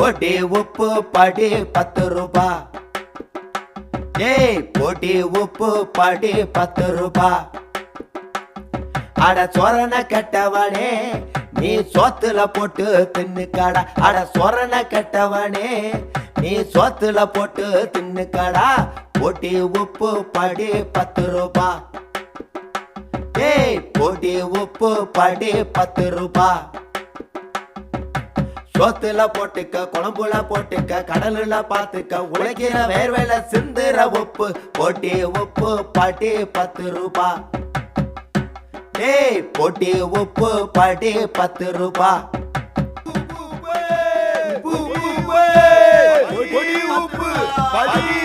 போட்டி உப்பு படி பத்து ரூபா. ஏய் போட்டி உப்பு படி பத்து ரூபா. அட சொரண கெட்டவனே நீ சோத்துல போட்டு தின்னுக்காடா. அட சொரண கெட்டவனே நீ சோத்துல போட்டு தின்னுக்காடா. போட்டி உப்பு படி பத்து ரூபா. ஏய் போட்டி உப்பு படி பத்து ரூபா. சோத்துல போட்டுக்க குழம்புல போட்டுக்க கடலுல பாத்துக்க உழைக்கிற வேர்வேல சிந்துற உப்பு போட்டி உப்பு பாட்டி பத்து ரூபா. ஏய் போட்டி உப்பு பாட்டி பத்து ரூபா. உப்பு பாட்டி